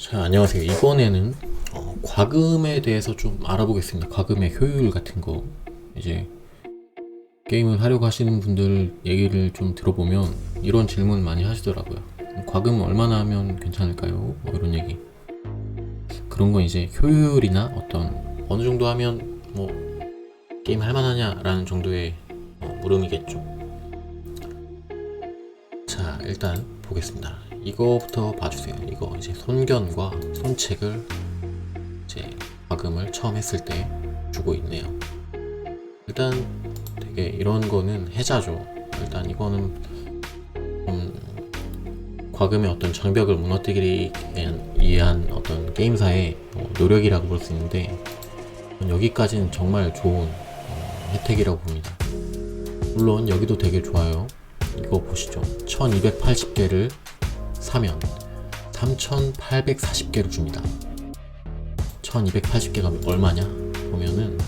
자, 안녕하세요. 이번에는 어, 과금에 대해서 좀 알아보겠습니다. 과금의 효율 같은 거. 이제 게임을 하려고 하시는 분들 얘기를 좀 들어보면 이런 질문 많이 하시더라고요. 과금 얼마나 하면 괜찮을까요? 뭐 이런 얘기. 그런 건 이제 효율이나 어떤 어느 정도 하면 뭐 게임 할 만하냐라는 정도의 어, 물음이겠죠. 자, 일단 보겠습니다. 이거부터 봐주세요. 이거 이제 손견과 손책을 이제 과금을 처음 했을 때 주고 있네요. 일단 되게 이런 거는 해자죠. 일단 이거는 음, 과금의 어떤 장벽을 무너뜨리기 위한, 위한 어떤 게임사의 뭐 노력이라고 볼 수 있는데 여기까지는 정말 좋은 어, 혜택이라고 봅니다. 물론 여기도 되게 좋아요. 이거 보시죠. 1280개를 사면 3840개를 줍니다. 1280개가 얼마냐? 보면은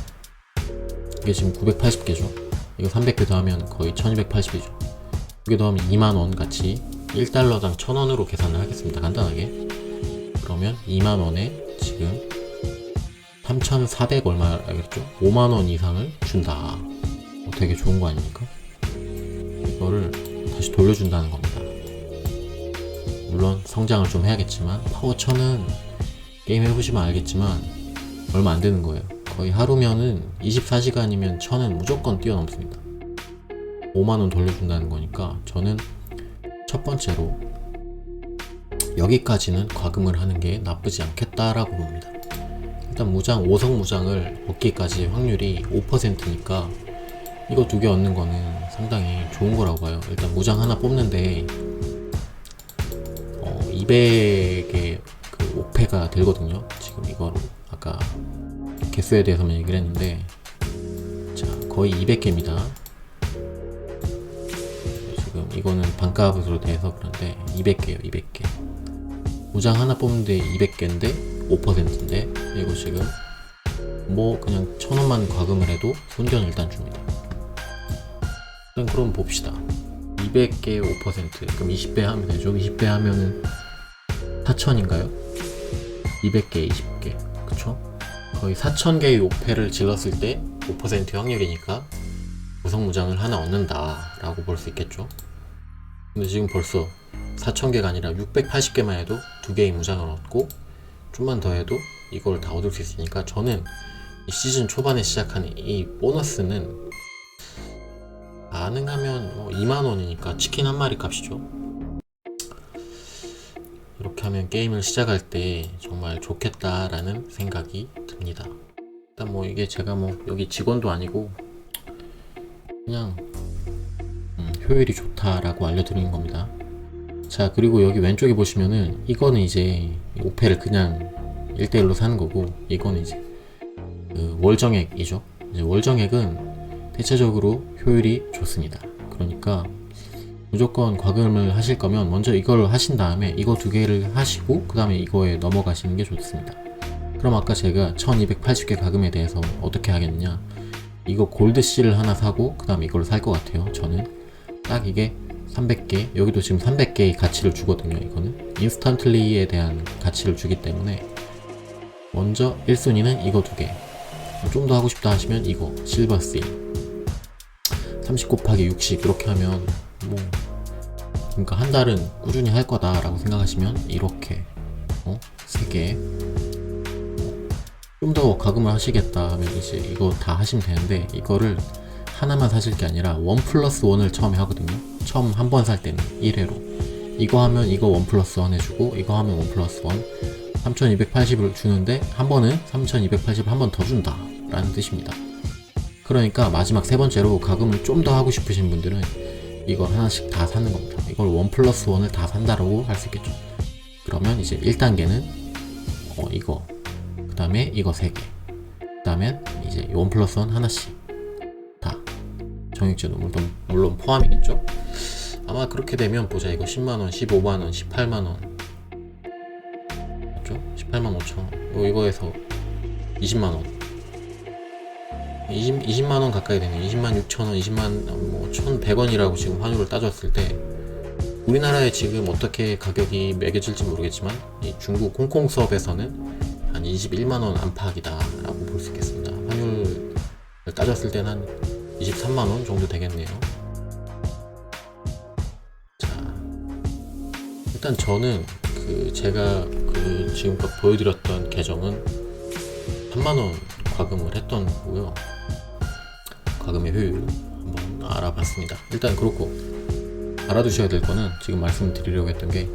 이게 지금 980개죠. 이거 300개 더하면 거의 1280이죠. 이게 더하면 2만원 같이 1달러당 1000원으로 계산을 하겠습니다. 간단하게. 그러면 2만원에 지금 3400 얼마겠죠? 5만원 이상을 준다. 어, 되게 좋은 거 아닙니까? 이거를 다시 돌려준다는 겁니다. 물론 성장을 좀 해야겠지만 파워 천은 게임 해보시면 알겠지만 얼마 안 되는 거예요. 거의 하루면은 24시간이면 천은 무조건 뛰어넘습니다. 5만원 돌려준다는 거니까 저는 첫 번째로 여기까지는 과금을 하는 게 나쁘지 않겠다라고 봅니다. 일단 무장 5성 무장을 얻기까지 확률이 5%니까 이거 두 개 얻는 거는 상당히 좋은 거라고 봐요. 일단 무장 하나 뽑는데 어, 200의 그 옥패가 들거든요. 지금 이거로 아까 개수에 대해서만 얘기를 했는데 자 거의 200개입니다. 지금 이거는 반값으로 돼서 그런데 200개요, 200개. 무장 하나 뽑는데 200개인데 5%인데 이거 지금 뭐 그냥 천 원만 과금을 해도 손견 일단 줍니다. 그럼 봅시다. 200개 5% 그럼 20배 하면 되죠. 20배 하면은 4천인가요? 200개 20개 그쵸? 거의 4천개의 5패를 질렀을 때 5% 확률이니까 무성무장을 하나 얻는다 라고 볼 수 있겠죠. 근데 지금 벌써 4천개가 아니라 680개만 해도 두 개의 무장을 얻고 좀만 더 해도 이걸 다 얻을 수 있으니까 저는 이 시즌 초반에 시작한 이 보너스는 가능하면 뭐 2만 원이니까 치킨 한 마리 값이죠. 이렇게 하면 게임을 시작할 때 정말 좋겠다라는 생각이 듭니다. 일단 뭐 이게 제가 뭐 여기 직원도 아니고 그냥 음, 효율이 좋다라고 알려드리는 겁니다. 자 그리고 여기 왼쪽에 보시면은 이거는 이제 오페를 그냥 1대1로 사는 거고 이거는 이제 그 월정액이죠. 이제 월정액은 대체적으로 효율이 좋습니다. 그러니까 무조건 과금을 하실 거면 먼저 이걸 하신 다음에 이거 두 개를 하시고 그 다음에 이거에 넘어가시는 게 좋습니다. 그럼 아까 제가 1280개 과금에 대해서 어떻게 하겠냐 이거 골드 C를 하나 사고 그 다음에 이걸 살 것 같아요. 저는 딱 이게 300개 여기도 지금 300개의 가치를 주거든요. 이거는 인스턴틀리에 대한 가치를 주기 때문에 먼저 1순위는 이거 두 개. 좀 더 하고 싶다 하시면 이거 실버 C 30 곱하기 60 이렇게 하면 뭐 그러니까 한 달은 꾸준히 할 거다라고 생각하시면 이렇게 어? 3개. 좀 더 가금을 하시겠다 하면 이제 이거 다 하시면 되는데 이거를 하나만 사실 게 아니라 원 플러스 원을 처음에 하거든요. 처음 한 번 살 때는 1회로. 이거 하면 이거 원 플러스 원 해주고 이거 하면 원 플러스 원. 3280을 주는데 한 번은 3280을 한 번 더 준다 라는 뜻입니다 그러니까 마지막 세 번째로 가금을 좀 더 하고 싶으신 분들은 이걸 하나씩 다 사는 겁니다. 이걸 원 플러스 원을 다 산다라고 할 수 있겠죠. 그러면 이제 1단계는 어, 이거 그 다음에 이거 3개 그 다음에 이제 원 플러스 원 하나씩 다 정액제도 물론, 물론 포함이겠죠. 아마 그렇게 되면 보자 이거 10만원, 15만원, 18만원 맞죠? 18만 5천원 이거에서 20만원 20, 20만 원 가까이 되네요. 20만 6천 원, 20만 뭐 1,100원이라고 지금 환율을 따졌을 때 우리나라에 지금 어떻게 가격이 매겨질지 모르겠지만 이 중국 홍콩 수업에서는 한 21만 원 안팎이다 라고 볼 수 있겠습니다. 환율을 따졌을 때는 한 23만 원 정도 되겠네요. 자, 일단 저는 그 제가 그 지금껏 보여드렸던 계정은 3만 원 과금을 했던 거고요. 과금의 효율 한번 알아봤습니다. 일단 그렇고 알아두셔야 될 거는 지금 말씀드리려고 했던 게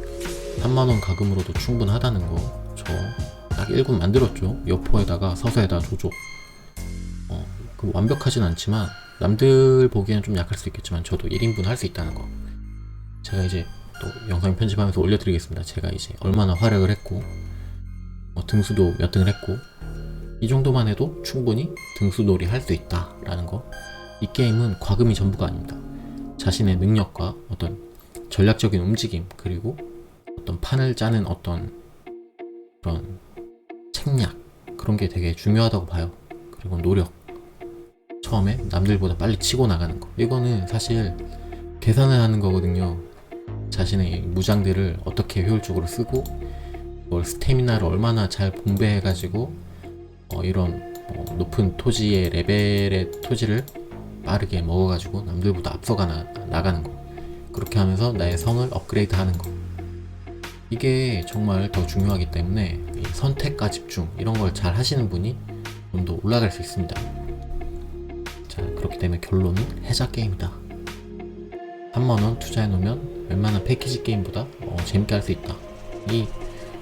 3만원 가금으로도 충분하다는 거. 저 딱 1군 만들었죠. 여포에다가 서서에다 조조. 어, 그 완벽하진 않지만 남들 보기에는 좀 약할 수 있겠지만 저도 1인분 할 수 있다는 거. 제가 이제 또 영상 편집하면서 올려드리겠습니다. 제가 이제 얼마나 활약을 했고 어, 등수도 몇 등을 했고 이 정도만 해도 충분히 등수놀이 할 수 있다라는 거. 이 게임은 과금이 전부가 아닙니다. 자신의 능력과 어떤 전략적인 움직임 그리고 어떤 판을 짜는 어떤 그런 책략 그런 게 되게 중요하다고 봐요. 그리고 노력. 처음에 남들보다 빨리 치고 나가는 거. 이거는 사실 계산을 하는 거거든요. 자신의 무장들을 어떻게 효율적으로 쓰고 그걸 스태미나를 얼마나 잘 분배해가지고 어, 이런 어, 높은 토지의 레벨의 토지를 빠르게 먹어가지고 남들보다 앞서가 나, 나가는 거. 그렇게 하면서 나의 성을 업그레이드 하는 거. 이게 정말 더 중요하기 때문에 이 선택과 집중 이런 걸 잘 하시는 분이 좀 더 올라갈 수 있습니다. 자, 그렇기 때문에 결론은 해자 게임이다. 3만원 투자해 놓으면 웬만한 패키지 게임보다 어, 재밌게 할 수 있다. 이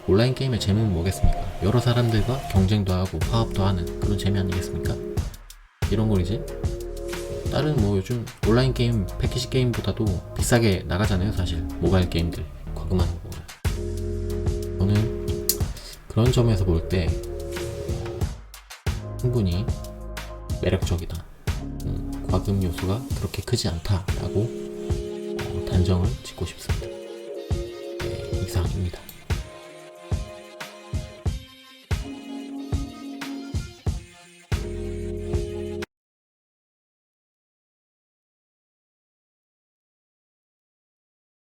온라인 게임의 재미는 뭐겠습니까? 여러 사람들과 경쟁도 하고 화합도 하는 그런 재미 아니겠습니까? 이런 걸 이제 다른 뭐 요즘 온라인 게임 패키지 게임보다도 비싸게 나가잖아요 사실. 모바일 게임들 과금하는 거 보면. 저는 그런 점에서 볼 때 충분히 매력적이다. 음, 과금 요소가 그렇게 크지 않다라고 어, 단정을 짓고 싶습니다. 네, 이상입니다